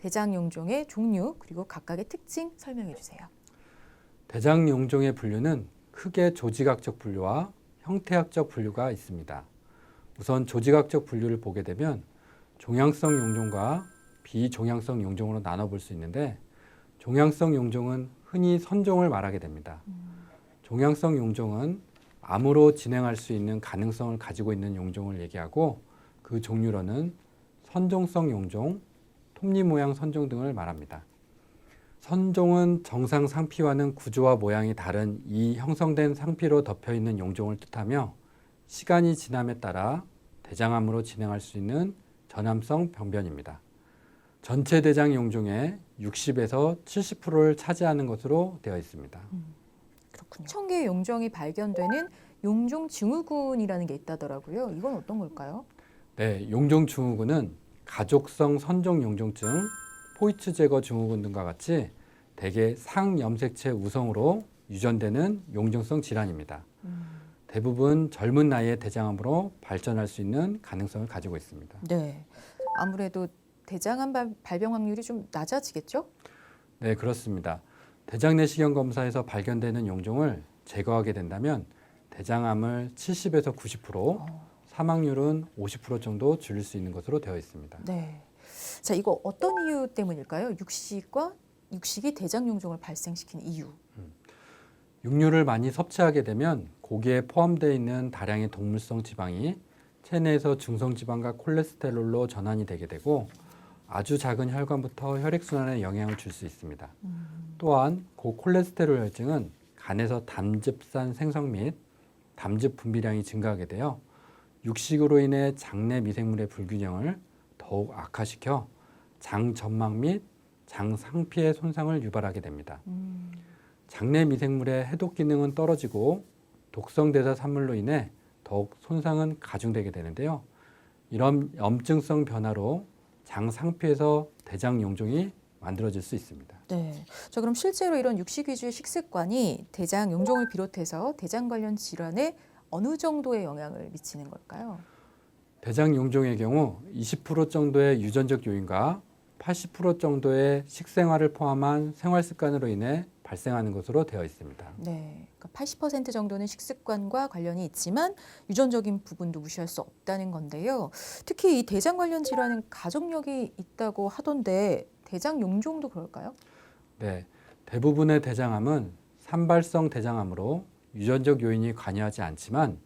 대장 용종의 종류 그리고 각각의 특징 설명해 주세요. 대장 용종의 분류는 크게 조직학적 분류와 형태학적 분류가 있습니다. 우선 조직학적 분류를 보게 되면 종양성 용종과 비종양성 용종으로 나눠볼 수 있는데 종양성 용종은 흔히 선종을 말하게 됩니다. 종양성 용종은 암으로 진행할 수 있는 가능성을 가지고 있는 용종을 얘기하고 그 종류로는 선종성 용종, 톱니 모양 선종 등을 말합니다. 선종은 정상 상피와는 구조와 모양이 다른 이 형성된 상피로 덮여 있는 용종을 뜻하며 시간이 지남에 따라 대장암으로 진행할 수 있는 전암성 병변입니다. 전체 대장 용종의 60에서 70%를 차지하는 것으로 되어 있습니다. 그렇군요. 천개의 용종이 발견되는 용종 증후군이라는 게 있다더라고요. 이건 어떤 걸까요? 네, 용종 증후군은 가족성 선종 용종증, 포이츠 제거 증후군 등과 같이 대개 상염색체 우성으로 유전되는 용종성 질환입니다. 대부분 젊은 나이에 대장암으로 발전할 수 있는 가능성을 가지고 있습니다. 네. 아무래도 대장암 발- 발병 확률이 좀 낮아지겠죠? 네, 그렇습니다. 대장 내시경 검사에서 발견되는 용종을 제거하게 된다면 대장암을 70에서 90%, 사망률은 50% 정도 줄일 수 있는 것으로 되어 있습니다. 네. 자, 이거 어떤 이유 때문일까요? 육식과 육식이 대장 용종을 발생시키는 이유. 육류를 많이 섭취하게 되면 고기에 포함되어 있는 다량의 동물성 지방이 체내에서 중성 지방과 콜레스테롤로 전환이 되게 되고 아주 작은 혈관부터 혈액 순환에 영향을 줄 수 있습니다. 또한 고콜레스테롤 혈증은 간에서 담즙산 생성 및 담즙 분비량이 증가하게 되어 육식으로 인해 장내 미생물의 불균형을 더욱 악화시켜 장 점막 및장 상피의 손상을 유발하게 됩니다. 음, 장내 미생물의 해독 기능은 떨어지고 독성 대사 산물로 인해 더욱 손상은 가중되게 되는데요. 이런 염증성 변화로 장 상피에서 대장 용종이 만들어질 수 있습니다. 네. 자, 그럼 실제로 이런 육식 위주의 식습관이 대장 용종을 비롯해서 대장 관련 질환에 어느 정도의 영향을 미치는 걸까요? 대장 용종의 경우 20% 정도의 유전적 요인과 80% 정도의 식생활을 포함한 생활 습관으로 인해 발생하는 것으로 되어 있습니다. 네. 그러니까 80% 정도는 식습관과 관련이 있지만 유전적인 부분도 무시할 수 없다는 건데요. 특히 이 대장 관련 질환은 가족력이 있다고 하던데 대장 용종도 그럴까요? 네, 대부분의 대장암은 산발성 대장암으로 유전적 요인이 관여하지 않지만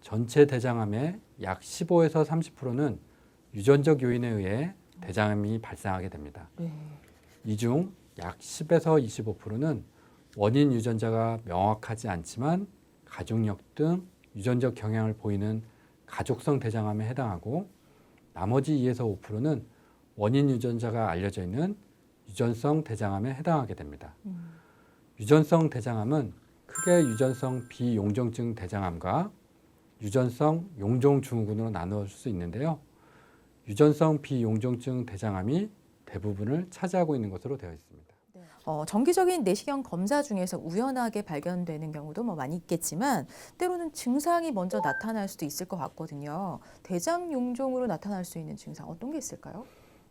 전체 대장암의 약 15에서 30%는 유전적 요인에 의해 대장암이 발생하게 됩니다. 네. 이중 약 10에서 25%는 원인 유전자가 명확하지 않지만 가족력 등 유전적 경향을 보이는 가족성 대장암에 해당하고 나머지 2에서 5%는 원인 유전자가 알려져 있는 유전성 대장암에 해당하게 됩니다. 음. 유전성 대장암은 크게 유전성 비용종증 대장암과 유전성 용종 증후군으로 나누어질 수 있는데요. 유전성 비용종증 대장암이 대부분을 차지하고 있는 것으로 되어 있습니다. 어, 정기적인 내시경 검사 중에서 우연하게 발견되는 경우도 뭐 많이 있겠지만 때로는 증상이 먼저 나타날 수도 있을 것 같거든요. 대장 용종으로 나타날 수 있는 증상 어떤 게 있을까요?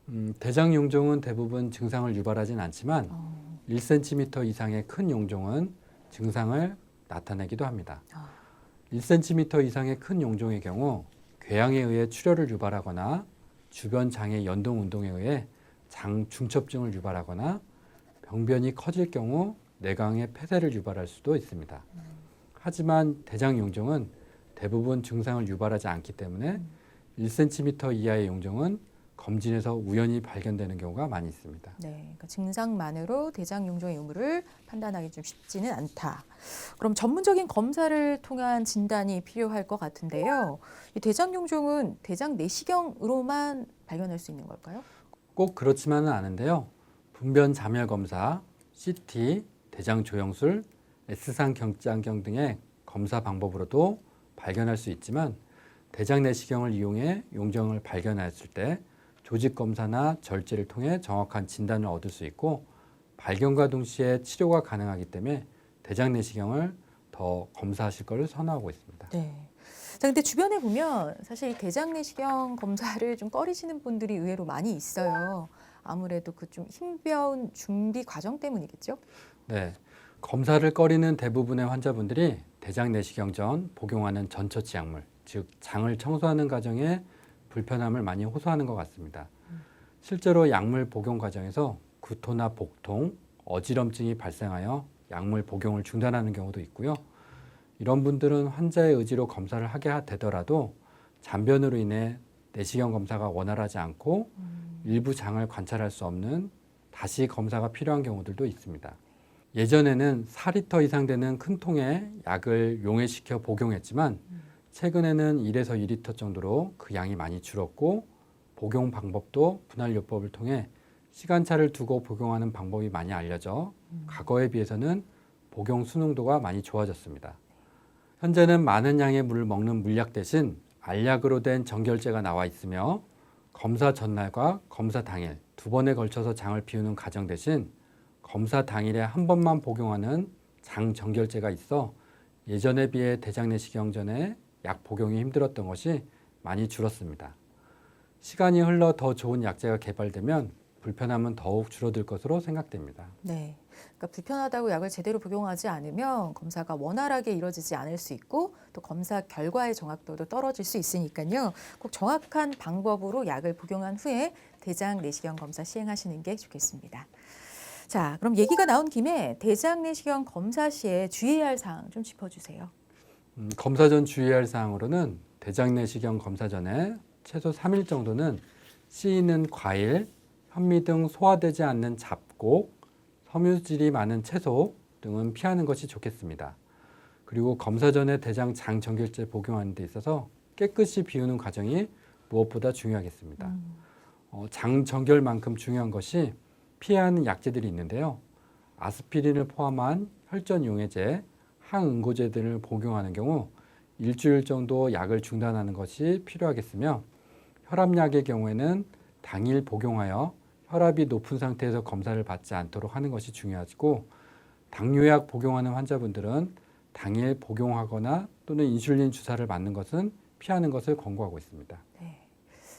음, 대장 용종은 대부분 증상을 유발하진 않지만 어, 1cm 이상의 큰 용종은 증상을 나타내기도 합니다. 아, 1cm 이상의 큰 용종의 경우 궤양에 의해 출혈을 유발하거나 주변 장의 연동 운동에 의해 장 중첩증을 유발하거나 병변이 커질 경우 내강의 폐쇄를 유발할 수도 있습니다. 하지만 대장 용종은 대부분 증상을 유발하지 않기 때문에 1cm 이하의 용종은 검진에서 우연히 발견되는 경우가 많이 있습니다. 네, 그러니까 증상만으로 대장 용종의 유무를 판단하기 좀 쉽지는 않다. 그럼 전문적인 검사를 통한 진단이 필요할 것 같은데요. 이 대장 용종은 대장 내시경으로만 발견할 수 있는 걸까요? 꼭 그렇지만은 않은데요. 분변 자멸 검사, CT, 대장 조영술, S상 경장경 등의 검사 방법으로도 발견할 수 있지만 대장 내시경을 이용해 용종을 발견했을 때 조직 검사나 절제를 통해 정확한 진단을 얻을 수 있고 발견과 동시에 치료가 가능하기 때문에 대장 내시경을 더 검사하실 것을 선호하고 있습니다. 네. 자, 근데 주변에 보면 사실 이 대장 내시경 검사를 좀 꺼리시는 분들이 의외로 많이 있어요. 아무래도 그 좀 힘겨운 준비 과정 때문이겠죠? 네. 검사를 꺼리는 대부분의 환자분들이 대장 내시경 전 복용하는 전처치 약물, 즉 장을 청소하는 과정에 불편함을 많이 호소하는 것 같습니다. 실제로 약물 복용 과정에서 구토나 복통, 어지럼증이 발생하여 약물 복용을 중단하는 경우도 있고요. 이런 분들은 환자의 의지로 검사를 하게 되더라도 잔변으로 인해 내시경 검사가 원활하지 않고 일부 장을 관찰할 수 없는 다시 검사가 필요한 경우들도 있습니다. 예전에는 4리터 이상 되는 큰 통에 약을 용해시켜 복용했지만 최근에는 1에서 2리터 정도로 그 양이 많이 줄었고 복용 방법도 분할요법을 통해 시간차를 두고 복용하는 방법이 많이 알려져 과거에 비해서는 복용 수능도가 많이 좋아졌습니다. 현재는 많은 양의 물을 먹는 물약 대신 알약으로 된 정결제가 나와 있으며 검사 전날과 검사 당일 두 번에 걸쳐서 장을 비우는 과정 대신 검사 당일에 한 번만 복용하는 장 정결제가 있어 예전에 비해 대장 내시경 전에 약 복용이 힘들었던 것이 많이 줄었습니다. 시간이 흘러 더 좋은 약제가 개발되면 불편함은 더욱 줄어들 것으로 생각됩니다. 네. 그러니까 불편하다고 약을 제대로 복용하지 않으면 검사가 원활하게 이루어지지 않을 수 있고 또 검사 결과의 정확도도 떨어질 수 있으니까요. 꼭 정확한 방법으로 약을 복용한 후에 대장 내시경 검사 시행하시는 게 좋겠습니다. 자, 그럼 얘기가 나온 김에 대장 내시경 검사 시에 주의해야 할 사항 좀 짚어주세요. 음, 검사 전 주의할 사항으로는 대장 내시경 검사 전에 최소 3일 정도는 씨 있는 과일, 현미 등 소화되지 않는 잡곡, 섬유질이 많은 채소 등은 피하는 것이 좋겠습니다. 그리고 검사 전에 대장 장 정결제 복용하는 데 있어서 깨끗이 비우는 과정이 무엇보다 중요하겠습니다. 어, 장 정결만큼 중요한 것이 피해야 하는 약제들이 있는데요. 아스피린을 포함한 혈전 용해제, 항응고제 등을 복용하는 경우 일주일 정도 약을 중단하는 것이 필요하겠으며 혈압약의 경우에는 당일 복용하여 혈압이 높은 상태에서 검사를 받지 않도록 하는 것이 중요하고 당뇨약 복용하는 환자분들은 당일 복용하거나 또는 인슐린 주사를 맞는 것은 피하는 것을 권고하고 있습니다. 네.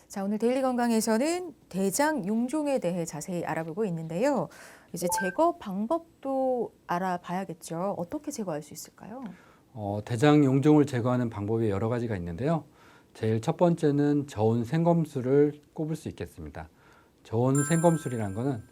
자, 오늘 데일리 건강에서는 대장 용종에 대해 자세히 알아보고 있는데요. 이제 제거 방법도 알아봐야겠죠. 어떻게 제거할 수 있을까요? 어, 대장 용종을 제거하는 방법이 여러 가지가 있는데요. 제일 첫 번째는 저온 생검술을 꼽을 수 있겠습니다. 저온 생검술이라는 것은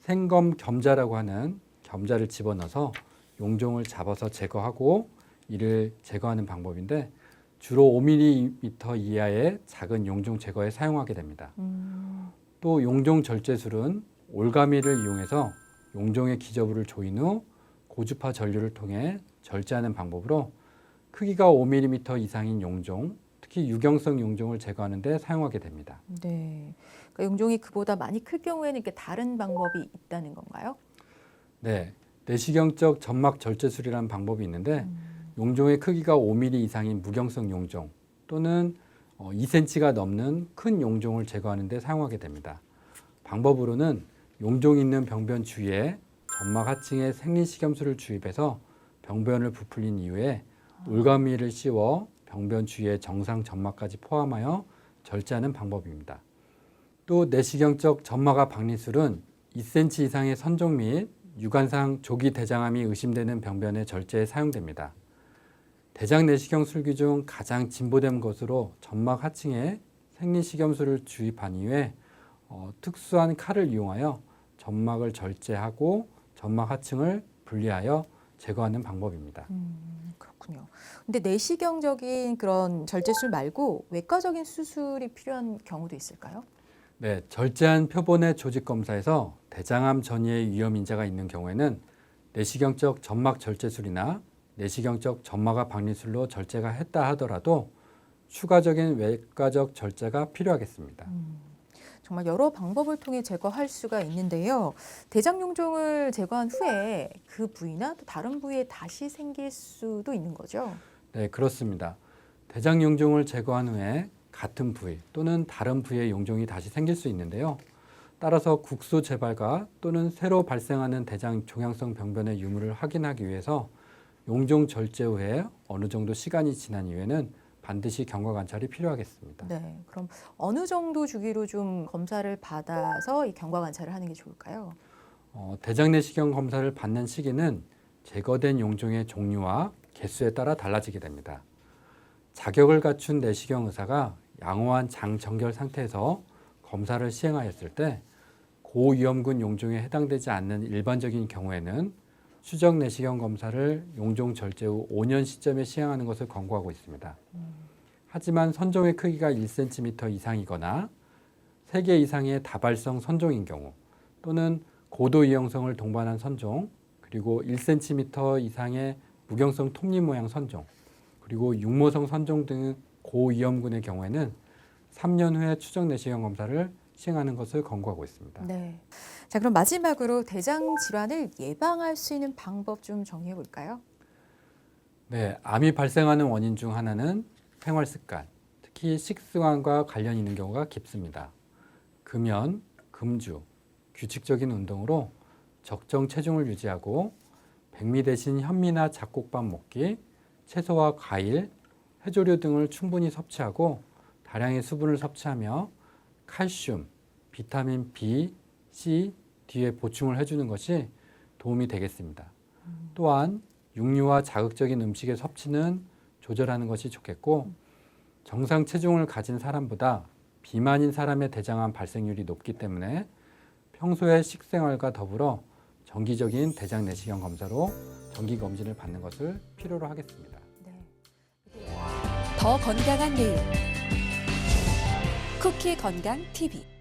생검 겸자라고 하는 겸자를 집어넣어서 용종을 잡아서 제거하고 이를 제거하는 방법인데 주로 5mm 이하의 작은 용종 제거에 사용하게 됩니다. 음, 또 용종 절제술은 올가미를 이용해서 용종의 기저부를 조인 후 고주파 전류를 통해 절제하는 방법으로 크기가 5mm 이상인 용종, 특히 유경성 용종을 제거하는 데 사용하게 됩니다. 네. 그러니까 용종이 그보다 많이 클 경우에는 이렇게 다른 방법이 있다는 건가요? 네, 내시경적 점막 절제술이라는 방법이 있는데 음. 용종의 크기가 5mm 이상인 무경성 용종 또는 어, 2cm가 넘는 큰 용종을 제거하는 데 사용하게 됩니다. 방법으로는 용종 있는 병변 주위에 점막 하층에 생리식염수를 주입해서 병변을 부풀린 이후에 울가미를 씌워 병변 주위에 정상 점막까지 포함하여 절제하는 방법입니다. 또 내시경적 점막압 박리술은 2cm 이상의 선종 및 유관상 조기 대장암이 의심되는 병변의 절제에 사용됩니다. 대장 내시경 술기 중 가장 진보된 것으로 점막 하층에 생리식염수를 주입한 이후에 어, 특수한 칼을 이용하여 점막을 절제하고 점막 하층을 분리하여 제거하는 방법입니다. 음, 그렇군요. 근데 내시경적인 그런 절제술 말고 외과적인 수술이 필요한 경우도 있을까요? 네, 절제한 표본의 조직 검사에서 대장암 전이의 위험 인자가 있는 경우에는 내시경적 점막 절제술이나 내시경적 점막압 박리술로 절제가 했다 하더라도 추가적인 외과적 절제가 필요하겠습니다. 정말 여러 방법을 통해 제거할 수가 있는데요. 대장 용종을 제거한 후에 그 부위나 또 다른 부위에 다시 생길 수도 있는 거죠. 네, 그렇습니다. 대장 용종을 제거한 후에 같은 부위 또는 다른 부위의 용종이 다시 생길 수 있는데요. 따라서 국소 재발과 또는 새로 발생하는 대장 종양성 병변의 유무를 확인하기 위해서 용종 절제 후에 어느 정도 시간이 지난 이후에는 반드시 경과 관찰이 필요하겠습니다. 네. 그럼 어느 정도 주기로 좀 검사를 받아서 이 경과 관찰을 하는 게 좋을까요? 어, 대장 내시경 검사를 받는 시기는 제거된 용종의 종류와 개수에 따라 달라지게 됩니다. 자격을 갖춘 내시경 의사가 양호한 장 정결 상태에서 검사를 시행하였을 때 고위험군 용종에 해당되지 않는 일반적인 경우에는 추적 내시경 검사를 용종 절제 후 5년 시점에 시행하는 것을 권고하고 있습니다. 하지만 선종의 크기가 1cm 이상이거나 3개 이상의 다발성 선종인 경우 또는 고도 이형성을 동반한 선종, 그리고 1cm 이상의 무경성 톱니 모양 선종, 그리고 육모성 선종 등 고위험군의 경우에는 3년 후에 추적 내시경 검사를 시행하는 것을 권고하고 있습니다. 네. 자, 그럼 마지막으로 대장 질환을 예방할 수 있는 방법 좀 정리해 볼까요? 네, 암이 발생하는 원인 중 하나는 생활 습관, 특히 식습관과 관련 있는 경우가 깊습니다. 금연, 금주, 규칙적인 운동으로 적정 체중을 유지하고 백미 대신 현미나 잡곡밥 먹기, 채소와 과일, 해조류 등을 충분히 섭취하고 다량의 수분을 섭취하며 칼슘, 비타민 B, C, D에 보충을 해주는 것이 도움이 되겠습니다. 또한 육류와 자극적인 음식의 섭취는 조절하는 것이 좋겠고 정상 체중을 가진 사람보다 비만인 사람의 대장암 발생률이 높기 때문에 평소의 식생활과 더불어 정기적인 대장 내시경 검사로 정기 검진을 받는 것을 필요로 하겠습니다. 네. 더 건강한 내일 쿠키 건강 TV